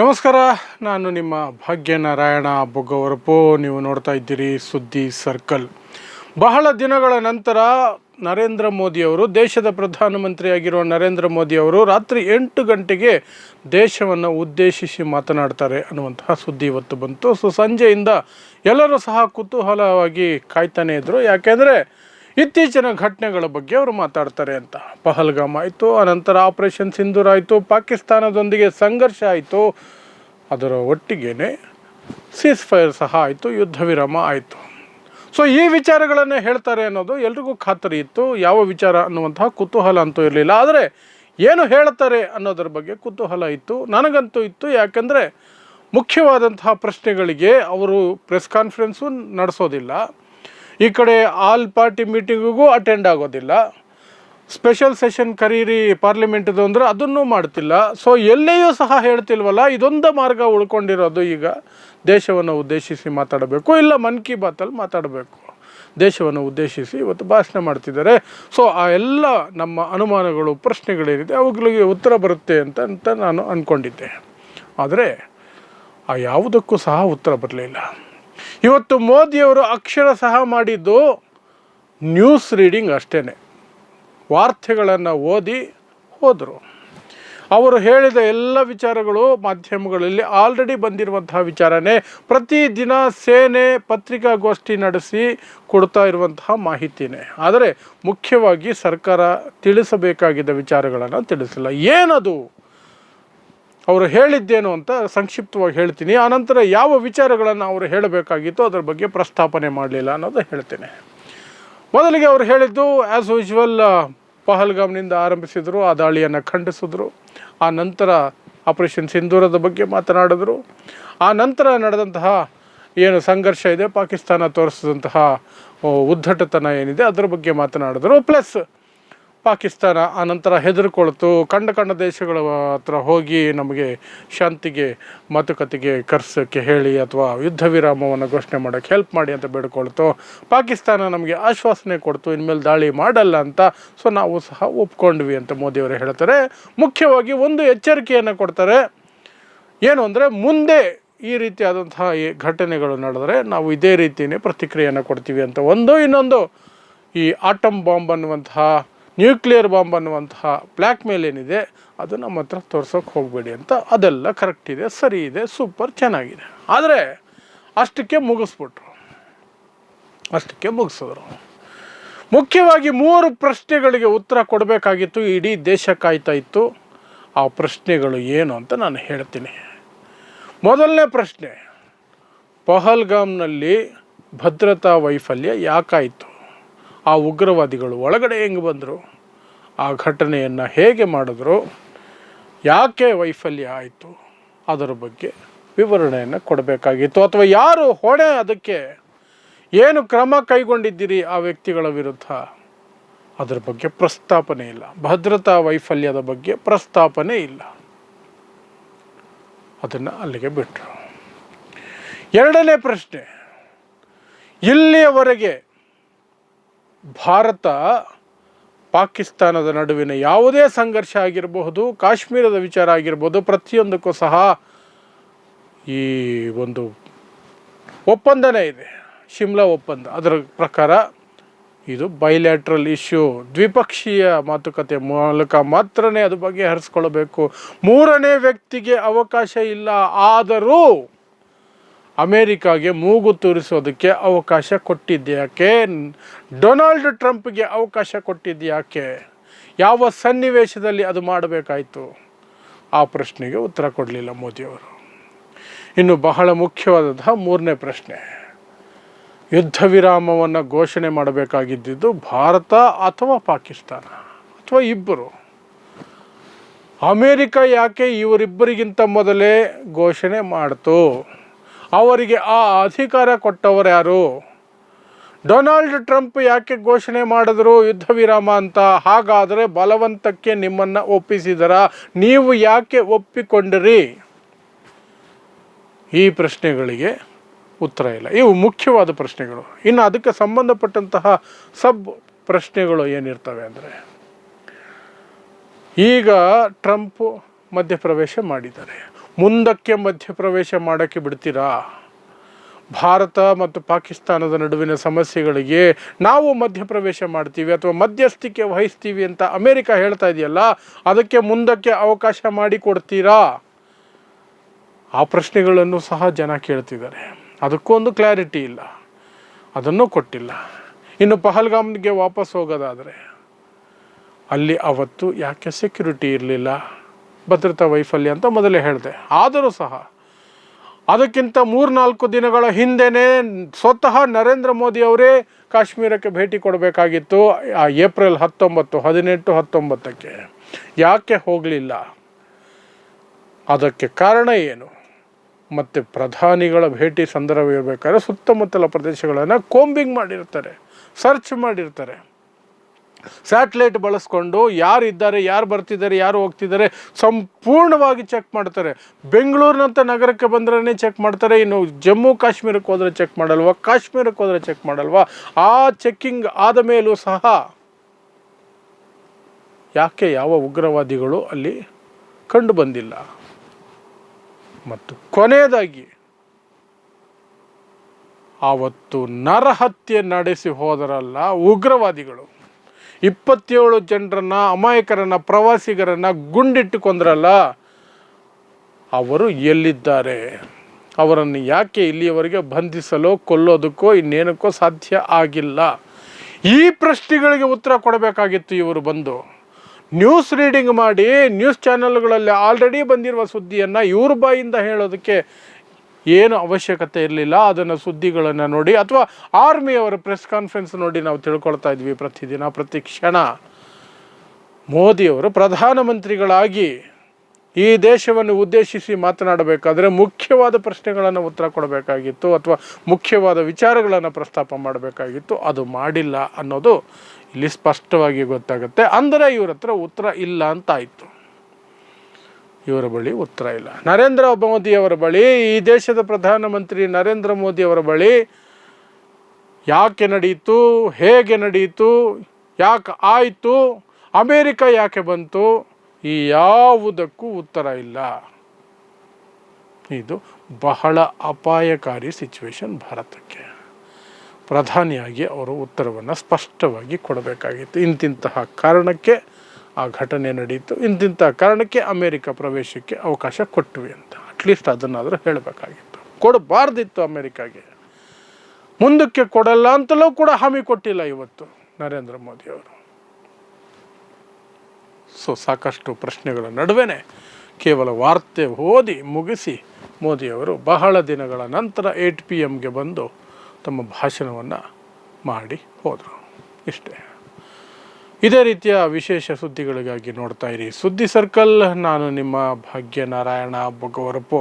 ನಮಸ್ಕಾರ, ನಾನು ನಿಮ್ಮ ಭಾಗ್ಯನಾರಾಯಣ ಬೊಗ್ಗವರಪು. ನೀವು ನೋಡ್ತಾ ಇದ್ದೀರಿ ಸುದ್ದಿ ಸರ್ಕಲ್. ಬಹಳ ದಿನಗಳ ನಂತರ ನರೇಂದ್ರ ಮೋದಿಯವರು ದೇಶದ ಪ್ರಧಾನಮಂತ್ರಿಯಾಗಿರುವ ನರೇಂದ್ರ ಮೋದಿಯವರು ರಾತ್ರಿ ಎಂಟು ಗಂಟೆಗೆ ದೇಶವನ್ನು ಉದ್ದೇಶಿಸಿ ಮಾತನಾಡ್ತಾರೆ ಅನ್ನುವಂತಹ ಸುದ್ದಿ ಇವತ್ತು ಬಂತು. ಸೊ, ಸಂಜೆಯಿಂದ ಎಲ್ಲರೂ ಸಹ ಕುತೂಹಲವಾಗಿ ಕಾಯ್ತಾನೆ ಇದ್ದರು ಯಾಕೆಂದರೆ ಇತ್ತೀಚಿನ ಘಟನೆಗಳ ಬಗ್ಗೆ ಅವರು ಮಾತಾಡ್ತಾರೆ ಅಂತ. ಪಹಲ್ಗಾಮ್ ಆಯಿತು, ಅನಂತರ ಆಪರೇಷನ್ ಸಿಂಧೂರ್ ಆಯಿತು, ಪಾಕಿಸ್ತಾನದೊಂದಿಗೆ ಸಂಘರ್ಷ ಆಯಿತು. ಅದರ ಒಟ್ಟಿಗೆನೆ ಸೀಸ್ ಫೈರ್ ಸಹ ಆಯಿತು, ಯುದ್ಧ ವಿರಾಮ ಆಯಿತು. ಸೊ ಈ ವಿಚಾರಗಳನ್ನು ಹೇಳ್ತಾರೆ ಅನ್ನೋದು ಎಲ್ರಿಗೂ ಖಾತರಿ ಇತ್ತು. ಯಾವ ವಿಚಾರ ಅನ್ನುವಂತಹ ಕುತೂಹಲ ಅಂತೂ ಇರಲಿಲ್ಲ. ಆದರೆ, ಏನು ಹೇಳ್ತಾರೆ ಅನ್ನೋದ್ರ ಬಗ್ಗೆ ಕುತೂಹಲ ಇತ್ತು, ನನಗಂತೂ ಇತ್ತು. ಯಾಕೆಂದರೆ, ಮುಖ್ಯವಾದಂತಹ ಪ್ರಶ್ನೆಗಳಿಗೆ ಅವರು ಪ್ರೆಸ್ ಕಾನ್ಫರೆನ್ಸು ನಡೆಸೋದಿಲ್ಲ. ಈ ಕಡೆ ಆಲ್ ಪಾರ್ಟಿ ಮೀಟಿಂಗಿಗೂ ಅಟೆಂಡ್ ಆಗೋದಿಲ್ಲ. ಸ್ಪೆಷಲ್ ಸೆಷನ್ ಕರೀರಿ ಪಾರ್ಲಿಮೆಂಟ್ದು ಅಂದರೆ ಅದನ್ನೂ ಮಾಡ್ತಿಲ್ಲ. ಸೊ ಎಲ್ಲೆಯೂ ಸಹ ಹೇಳ್ತಿಲ್ವಲ್ಲ, ಇದೊಂದು ಮಾರ್ಗ ಉಳ್ಕೊಂಡಿರೋದು ಈಗ. ದೇಶವನ್ನು ಉದ್ದೇಶಿಸಿ ಮಾತಾಡಬೇಕು, ಇಲ್ಲ ಮನ್ ಕಿ ಬಾತಲ್ಲಿ ಮಾತಾಡಬೇಕು. ದೇಶವನ್ನು ಉದ್ದೇಶಿಸಿ ಇವತ್ತು ಭಾಷಣ ಮಾಡ್ತಿದ್ದಾರೆ. ಸೊ ಆ ಎಲ್ಲ ನಮ್ಮ ಅನುಮಾನಗಳು, ಪ್ರಶ್ನೆಗಳೇನಿದೆ, ಅವುಗಳಿಗೆ ಉತ್ತರ ಬರುತ್ತೆ ಅಂತ ಅಂತ ನಾನು ಅಂದ್ಕೊಂಡಿದ್ದೆ ಆದರೆ, ಆ ಯಾವುದಕ್ಕೂ ಸಹ ಉತ್ತರ ಬರಲಿಲ್ಲ. ಇವತ್ತು ಮೋದಿಯವರು ಅಕ್ಷರ ಸಹ ಮಾಡಿದ್ದು ನ್ಯೂಸ್ ರೀಡಿಂಗ್ ಅಷ್ಟೇ ವಾರ್ತೆಗಳನ್ನು ಓದಿ ಹೋದರು. ಅವರು ಹೇಳಿದ ಎಲ್ಲ ವಿಚಾರಗಳು ಮಾಧ್ಯಮಗಳಲ್ಲಿ ಆಲ್ರೆಡಿ ಬಂದಿರುವಂತಹ ವಿಚಾರನೇ. ಪ್ರತಿದಿನ ಸೇನೆ ಪತ್ರಿಕಾಗೋಷ್ಠಿ ನಡೆಸಿ ಕೊಡ್ತಾ ಇರುವಂತಹ ಮಾಹಿತಿನೇ. ಆದರೆ ಮುಖ್ಯವಾಗಿ ಸರ್ಕಾರ ತಿಳಿಸಬೇಕಾಗಿದ್ದ ವಿಚಾರಗಳನ್ನು ತಿಳಿಸಿಲ್ಲ. ಏನದು? ಅವರು ಹೇಳಿದ್ದೇನು ಅಂತ ಸಂಕ್ಷಿಪ್ತವಾಗಿ ಹೇಳ್ತೀನಿ. ಆನಂತರ ಯಾವ ವಿಚಾರಗಳನ್ನು ಅವರು ಹೇಳಬೇಕಾಗಿತ್ತು ಅದರ ಬಗ್ಗೆ ಪ್ರಸ್ತಾಪನೆ ಮಾಡಲಿಲ್ಲ ಅನ್ನೋದು ಹೇಳ್ತೇನೆ. ಮೊದಲಿಗೆ ಅವರು ಹೇಳಿದ್ದು ಆ್ಯಸ್ ಯೂಶ್ವಲ್ ಪಹಲ್ಗಾಮ್ನಿಂದ ಆರಂಭಿಸಿದರು, ಆ ದಾಳಿಯನ್ನು ಖಂಡಿಸಿದ್ರು, ಆ ನಂತರ ಆಪರೇಷನ್ ಸಿಂಧೂರದ ಬಗ್ಗೆ ಮಾತನಾಡಿದರು, ಆ ನಂತರ ನಡೆದಂತಹ ಏನು ಸಂಘರ್ಷ ಇದೆ, ಪಾಕಿಸ್ತಾನ ತೋರಿಸಿದಂತಹ ಉದ್ದಟತನ ಏನಿದೆ, ಅದರ ಬಗ್ಗೆ ಮಾತನಾಡಿದರು. ಪ್ಲಸ್ ಪಾಕಿಸ್ತಾನ ಆನಂತರ ನಂತರ ಹೆದರ್ಕೊಳ್ತು. ಕಂಡ ಕಂಡ ದೇಶಗಳ ಹತ್ರ ಹೋಗಿ ನಮಗೆ ಶಾಂತಿಗೆ, ಮಾತುಕತೆಗೆ ಕರೆಸೋಕ್ಕೆ ಹೇಳಿ ಅಥವಾ ಯುದ್ಧ ವಿರಾಮವನ್ನು ಘೋಷಣೆ ಮಾಡೋಕ್ಕೆ ಹೆಲ್ಪ್ ಮಾಡಿ ಅಂತ ಬೇಡ್ಕೊಳ್ತು. ಪಾಕಿಸ್ತಾನ ನಮಗೆ ಆಶ್ವಾಸನೆ ಕೊಡ್ತು, ಇನ್ಮೇಲೆ ದಾಳಿ ಮಾಡಲ್ಲ ಅಂತ. ಸೊ ನಾವು ಸಹ ಒಪ್ಕೊಂಡ್ವಿ ಅಂತ ಮೋದಿಯವರು ಹೇಳ್ತಾರೆ. ಮುಖ್ಯವಾಗಿ ಒಂದು ಎಚ್ಚರಿಕೆಯನ್ನು ಕೊಡ್ತಾರೆ. ಏನು ಅಂದರೆ, ಮುಂದೆ ಈ ರೀತಿಯಾದಂತಹ ಘಟನೆಗಳು ನಡೆದರೆ ನಾವು ಇದೇ ರೀತಿಯೇ ಪ್ರತಿಕ್ರಿಯೆಯನ್ನು ಕೊಡ್ತೀವಿ ಅಂತ ಒಂದು. ಇನ್ನೊಂದು, ಈ ಆಟಮ್ ಬಾಂಬ್ ಅನ್ನುವಂತಹ ನ್ಯೂಕ್ಲಿಯರ್ ಬಾಂಬ್ ಅನ್ನುವಂತಹ ಬ್ಲ್ಯಾಕ್ ಮೇಲ್ ಏನಿದೆ, ಅದು ನಮ್ಮ ಹತ್ರ ತೋರ್ಸೋಕೆ ಹೋಗಬೇಡಿ ಅಂತ ಅದೆಲ್ಲ ಕರೆಕ್ಟ್ ಇದೆ, ಸರಿ ಇದೆ ಸೂಪರ್ ಚೆನ್ನಾಗಿದೆ. ಆದರೆ ಅಷ್ಟಕ್ಕೆ ಮುಗಿಸ್ಬಿಟ್ರು. ಅಷ್ಟಕ್ಕೆ ಮುಗಿಸಿದ್ರು. ಮುಖ್ಯವಾಗಿ ಮೂರು ಪ್ರಶ್ನೆಗಳಿಗೆ ಉತ್ತರ ಕೊಡಬೇಕಾಗಿತ್ತು, ಇಡೀ ದೇಶ ಕಾಯ್ತಾ ಇತ್ತು. ಆ ಪ್ರಶ್ನೆಗಳು ಏನು ಅಂತ ನಾನು ಹೇಳ್ತೀನಿ. ಮೊದಲನೇ ಪ್ರಶ್ನೆ, ಪಹಲ್ಗಾಮ್ನಲ್ಲಿ ಭದ್ರತಾ ವೈಫಲ್ಯ ಯಾಕಾಯಿತು? ಆ ಉಗ್ರವಾದಿಗಳು ಒಳಗಡೆ ಹೆಂಗೆ ಬಂದರು? ಆ ಘಟನೆಯನ್ನು ಹೇಗೆ ಮಾಡಿದ್ರು? ಯಾಕೆ ವೈಫಲ್ಯ ಆಯಿತು? ಅದರ ಬಗ್ಗೆ ವಿವರಣೆಯನ್ನು ಕೊಡಬೇಕಾಗಿತ್ತು. ಅಥವಾ ಯಾರು ಹೊಣೆ ಅದಕ್ಕೆ? ಏನು ಕ್ರಮ ಕೈಗೊಂಡಿದ್ದೀರಿ ಆ ವ್ಯಕ್ತಿಗಳ ವಿರುದ್ಧ? ಅದರ ಬಗ್ಗೆ ಪ್ರಸ್ತಾಪನೆ ಇಲ್ಲ. ಭದ್ರತಾ ವೈಫಲ್ಯದ ಬಗ್ಗೆ ಪ್ರಸ್ತಾಪನೆ ಇಲ್ಲ. ಅದನ್ನು ಅಲ್ಲಿಗೆ ಬಿಟ್ಟರು ಎರಡನೇ ಪ್ರಶ್ನೆ, ಇಲ್ಲಿಯವರೆಗೆ ಭಾರತ ಪಾಕಿಸ್ತಾನದ ನಡುವಿನ ಯಾವುದೇ ಸಂಘರ್ಷ ಆಗಿರಬಹುದು, ಕಾಶ್ಮೀರದ ವಿಚಾರ ಆಗಿರ್ಬೋದು ಪ್ರತಿಯೊಂದಕ್ಕೂ ಸಹ ಈ ಒಂದು ಒಪ್ಪಂದನೇ ಇದೆ. ಶಿಮ್ಲಾ ಒಪ್ಪಂದ. ಅದರ ಪ್ರಕಾರ ಇದು ಬೈಲ್ಯಾಟ್ರಲ್ ಇಶ್ಯೂ ದ್ವಿಪಕ್ಷೀಯ ಮಾತುಕತೆ ಮೂಲಕ ಮಾತ್ರನೇ ಅದು ಬಗೆಹರಿಸ್ಕೊಳ್ಬೇಕು ಮೂರನೇ ವ್ಯಕ್ತಿಗೆ ಅವಕಾಶ ಇಲ್ಲ. ಆದರೂ ಅಮೇರಿಕಾಗೆ ಮೂಗು ತೂರಿಸೋದಕ್ಕೆ ಅವಕಾಶ ಕೊಟ್ಟಿದ್ಯಾಕೆ ಡೊನಾಲ್ಡ್ ಟ್ರಂಪ್ಗೆ ಅವಕಾಶ ಕೊಟ್ಟಿದ್ದ್ಯಾಕೆ? ಯಾವ ಸನ್ನಿವೇಶದಲ್ಲಿ ಅದು ಮಾಡಬೇಕಾಯಿತು? ಆ ಪ್ರಶ್ನೆಗೆ ಉತ್ತರ ಕೊಡಲಿಲ್ಲ ಮೋದಿಯವರು. ಇನ್ನು ಬಹಳ ಮುಖ್ಯವಾದಂತಹ ಮೂರನೇ ಪ್ರಶ್ನೆ. ಯುದ್ಧ ವಿರಾಮವನ್ನು ಘೋಷಣೆ ಮಾಡಬೇಕಾಗಿದ್ದಿದ್ದು ಭಾರತ ಅಥವಾ ಪಾಕಿಸ್ತಾನ ಅಥವಾ ಇಬ್ಬರು? ಅಮೇರಿಕ ಯಾಕೆ ಇವರಿಬ್ಬರಿಗಿಂತ ಮೊದಲೇ ಘೋಷಣೆ ಮಾಡ್ತು? ಅವರಿಗೆ ಆ ಅಧಿಕಾರ ಕೊಟ್ಟವರು ಯಾರು? ಡೊನಾಲ್ಡ್ ಟ್ರಂಪ್ ಯಾಕೆ ಘೋಷಣೆ ಮಾಡಿದ್ರು ಯುದ್ಧ ವಿರಾಮ ಅಂತ? ಹಾಗಾದರೆ ಬಲವಂತಕ್ಕೆ ನಿಮ್ಮನ್ನು ಒಪ್ಪಿಸಿದರ? ನೀವು ಯಾಕೆ ಒಪ್ಪಿಕೊಂಡಿರಿ? ಈ ಪ್ರಶ್ನೆಗಳಿಗೆ ಉತ್ತರ ಇಲ್ಲ. ಇವು ಮುಖ್ಯವಾದ ಪ್ರಶ್ನೆಗಳು. ಇನ್ನು ಅದಕ್ಕೆ ಸಂಬಂಧಪಟ್ಟಂತಹ ಸಬ್ ಪ್ರಶ್ನೆಗಳು ಏನಿರ್ತವೆ ಅಂದರೆ, ಈಗ ಟ್ರಂಪ್ ಮಧ್ಯಪ್ರವೇಶ ಮಾಡಿದ್ದಾರೆ. ಮುಂದಕ್ಕೆ ಮಧ್ಯಪ್ರವೇಶ ಮಾಡೋಕ್ಕೆ ಬಿಡ್ತೀರಾ? ಭಾರತ ಮತ್ತು ಪಾಕಿಸ್ತಾನದ ನಡುವಿನ ಸಮಸ್ಯೆಗಳಿಗೆ ನಾವು ಮಧ್ಯಪ್ರವೇಶ ಮಾಡ್ತೀವಿ ಅಥವಾ ಮಧ್ಯಸ್ಥಿಕೆ ವಹಿಸ್ತೀವಿ ಅಂತ ಅಮೇರಿಕ ಹೇಳ್ತಾ ಇದೆಯಲ್ಲ, ಅದಕ್ಕೆ ಮುಂದಕ್ಕೆ ಅವಕಾಶ ಮಾಡಿಕೊಡ್ತೀರಾ ಆ ಪ್ರಶ್ನೆಗಳನ್ನು ಸಹ ಜನ ಕೇಳ್ತಿದ್ದಾರೆ. ಅದಕ್ಕೂ ಒಂದು ಕ್ಲಾರಿಟಿ ಇಲ್ಲ. ಅದನ್ನು ಕೊಟ್ಟಿಲ್ಲ. ಇನ್ನು ಪಹಲ್ಗಾಮ್ಗೆ ವಾಪಸ್ ಹೋಗೋದಾದರೆ ಅಲ್ಲಿ ಅವತ್ತು ಯಾಕೆ ಸೆಕ್ಯುರಿಟಿ ಇರಲಿಲ್ಲ? ಭದ್ರತಾ ವೈಫಲ್ಯ ಅಂತ ಮೊದಲೇ ಹೇಳಿದೆ. ಆದರೂ ಸಹ ಅದಕ್ಕಿಂತ ಮೂರ್ನಾಲ್ಕು ದಿನಗಳ ಹಿಂದೆಯೇ ಸ್ವತಃ ನರೇಂದ್ರ ಮೋದಿ ಅವರೇ ಕಾಶ್ಮೀರಕ್ಕೆ ಭೇಟಿ ಕೊಡಬೇಕಾಗಿತ್ತು. ಆ ಏಪ್ರಿಲ್ ಹತ್ತೊಂಬತ್ತು, ಹದಿನೆಂಟು ಹತ್ತೊಂಬತ್ತಕ್ಕೆ. ಯಾಕೆ ಹೋಗಲಿಲ್ಲ? ಅದಕ್ಕೆ ಕಾರಣ ಏನು? ಮತ್ತು ಪ್ರಧಾನಿಗಳ ಭೇಟಿ ಸಂದರ್ಭ ಇರಬೇಕಾದ್ರೆ ಸುತ್ತಮುತ್ತಲ ಪ್ರದೇಶಗಳನ್ನು ಕೋಂಬಿಂಗ್ ಮಾಡಿರ್ತಾರೆ, ಸರ್ಚ್ ಮಾಡಿರ್ತಾರೆ. ಸ್ಯಾಟ್ಲೈಟ್ ಬಳಸ್ಕೊಂಡು ಯಾರು ಇದ್ದಾರೆ ಯಾರು ಬರ್ತಿದ್ದಾರೆ, ಯಾರು ಹೋಗ್ತಿದ್ದಾರೆ ಸಂಪೂರ್ಣವಾಗಿ ಚೆಕ್ ಮಾಡ್ತಾರೆ. ಬೆಂಗಳೂರಿನಂಥ ನಗರಕ್ಕೆ ಬಂದ್ರೇ ಚೆಕ್ ಮಾಡ್ತಾರೆ, ಇನ್ನು ಜಮ್ಮು ಕಾಶ್ಮೀರಕ್ಕೆ ಹೋದರೆ ಚೆಕ್ ಮಾಡಲ್ವಾ, ಕಾಶ್ಮೀರಕ್ಕೆ ಹೋದರೆ ಚೆಕ್ ಮಾಡಲ್ವಾ? ಆ ಚೆಕ್ಕಿಂಗ್ ಆದ ಮೇಲೂ ಸಹ ಯಾಕೆ ಯಾವ ಉಗ್ರವಾದಿಗಳು ಅಲ್ಲಿ ಕಂಡು ಬಂದಿಲ್ಲ? ಮತ್ತು ಕೊನೆಯದಾಗಿ, ಆವತ್ತು ನರಹತ್ಯೆ ನಡೆಸಿ ಹೋದರಲ್ಲ ಉಗ್ರವಾದಿಗಳು. ಇಪ್ಪತ್ತೇಳು ಜನರನ್ನ, ಅಮಾಯಕರನ್ನ, ಪ್ರವಾಸಿಗರನ್ನ ಗುಂಡಿಟ್ಟು ಕೊಂದ್ರಲ್ಲ ಅವರು ಎಲ್ಲಿದ್ದಾರೆ? ಅವರನ್ನು ಯಾಕೆ ಇಲ್ಲಿಯವರೆಗೆ ಬಂಧಿಸಲು, ಕೊಲ್ಲೋದಕ್ಕೋ ಇನ್ನೇನಕ್ಕೋ ಸಾಧ್ಯ ಆಗಿಲ್ಲ. ಈ ಪ್ರಶ್ನೆಗಳಿಗೆ ಉತ್ತರ ಕೊಡಬೇಕಾಗಿತ್ತು ಇವರು ಬಂದು. ನ್ಯೂಸ್ ರೀಡಿಂಗ್ ಮಾಡಿ, ನ್ಯೂಸ್ ಚಾನೆಲ್ಗಳಲ್ಲಿ ಆಲ್ರೆಡಿ ಬಂದಿರುವ ಸುದ್ದಿಯನ್ನು ಇವ್ರ ಬಾಯಿಂದ ಹೇಳೋದಕ್ಕೆ ಏನು ಅವಶ್ಯಕತೆ ಇರಲಿಲ್ಲ, ಅದನ್ನು ಸುದ್ದಿಗಳನ್ನು ನೋಡಿ ಅಥವಾ ಆರ್ಮಿಯವರ ಪ್ರೆಸ್ ಕಾನ್ಫರೆನ್ಸ್ ನೋಡಿ ನಾವು ತಿಳ್ಕೊಳ್ತಾ ಇದ್ವಿ ಪ್ರತಿದಿನ, ಪ್ರತಿ ಕ್ಷಣ. ಮೋದಿಯವರು ಪ್ರಧಾನಮಂತ್ರಿಗಳಾಗಿ ಈ ದೇಶವನ್ನು ಉದ್ದೇಶಿಸಿ ಮಾತನಾಡಬೇಕಾದ್ರೆ ಮುಖ್ಯವಾದ ಪ್ರಶ್ನೆಗಳನ್ನು ಉತ್ತರ ಕೊಡಬೇಕಾಗಿತ್ತು ಅಥವಾ ಮುಖ್ಯವಾದ ವಿಚಾರಗಳನ್ನು ಪ್ರಸ್ತಾಪ ಮಾಡಬೇಕಾಗಿತ್ತು. ಅದು ಮಾಡಿಲ್ಲ ಅನ್ನೋದು ಇಲ್ಲಿ ಸ್ಪಷ್ಟವಾಗಿ ಗೊತ್ತಾಗುತ್ತೆ. ಅಂದರೆ ಇವರ ಹತ್ರ ಉತ್ತರ ಇಲ್ಲ ಅಂತ ಆಯಿತು ಇವರ ಬಳಿ ಉತ್ತರ ಇಲ್ಲ. ನರೇಂದ್ರ ಮೋದಿಯವರ ಬಳಿ, ಈ ದೇಶದ ಪ್ರಧಾನಮಂತ್ರಿ ನರೇಂದ್ರ ಮೋದಿಯವರ ಬಳಿ ಯಾಕೆ ನಡೆಯಿತು, ಹೇಗೆ ನಡೆಯಿತು, ಯಾಕೆ ಆಯಿತು, ಅಮೇರಿಕ ಯಾಕೆ ಬಂತು, ಈ ಯಾವುದಕ್ಕೂ ಉತ್ತರ ಇಲ್ಲ. ಇದು ಬಹಳ ಅಪಾಯಕಾರಿ ಸಿಚುವೇಶನ್ ಭಾರತಕ್ಕೆ. ಪ್ರಧಾನಿಯಾಗಿ ಅವರು ಉತ್ತರವನ್ನು ಸ್ಪಷ್ಟವಾಗಿ ಕೊಡಬೇಕಾಗಿತ್ತು. ಇಂತಿಂತಹ ಕಾರಣಕ್ಕೆ ಆ ಘಟನೆ ನಡೆಯಿತು ಇಂತಿಂಥ ಕಾರಣಕ್ಕೆ ಅಮೇರಿಕ ಪ್ರವೇಶಕ್ಕೆ ಅವಕಾಶ ಕೊಟ್ವಿ ಅಂತ. ಅಟ್ಲೀಸ್ಟ್ ಅದನ್ನಾದರೂ ಹೇಳಬೇಕಾಗಿತ್ತು. ಕೊಡಬಾರ್ದಿತ್ತು ಅಮೇರಿಕಾಗೆ. ಮುಂದಕ್ಕೆ ಕೊಡಲ್ಲ ಅಂತಲೂ ಕೂಡ ಹಾಮಿ ಕೊಟ್ಟಿಲ್ಲ ಇವತ್ತು ನರೇಂದ್ರ ಮೋದಿಯವರು ಸೊ ಸಾಕಷ್ಟು ಪ್ರಶ್ನೆಗಳ ನಡುವೆನೇ ಕೇವಲ ವಾರ್ತೆ ಓದಿ ಮುಗಿಸಿ ಮೋದಿಯವರು ಬಹಳ ದಿನಗಳ ನಂತರ ಏಟ್ ಪಿ ಎಮ್ಗೆ ಬಂದು ತಮ್ಮ ಭಾಷಣವನ್ನು ಮಾಡಿ ಹೋದರು. ಇಷ್ಟೇ. ಇದೇ ರೀತಿಯ ವಿಶೇಷ ಸುದ್ದಿಗಳಿಗಾಗಿ ನೋಡ್ತಾ ಇರಿ. ಸುದ್ದಿ ಸರ್ಕಲ್ ನಾನು ನಿಮ್ಮ ಭಾಗ್ಯನಾರಾಯಣ ಬೊಗವರಪು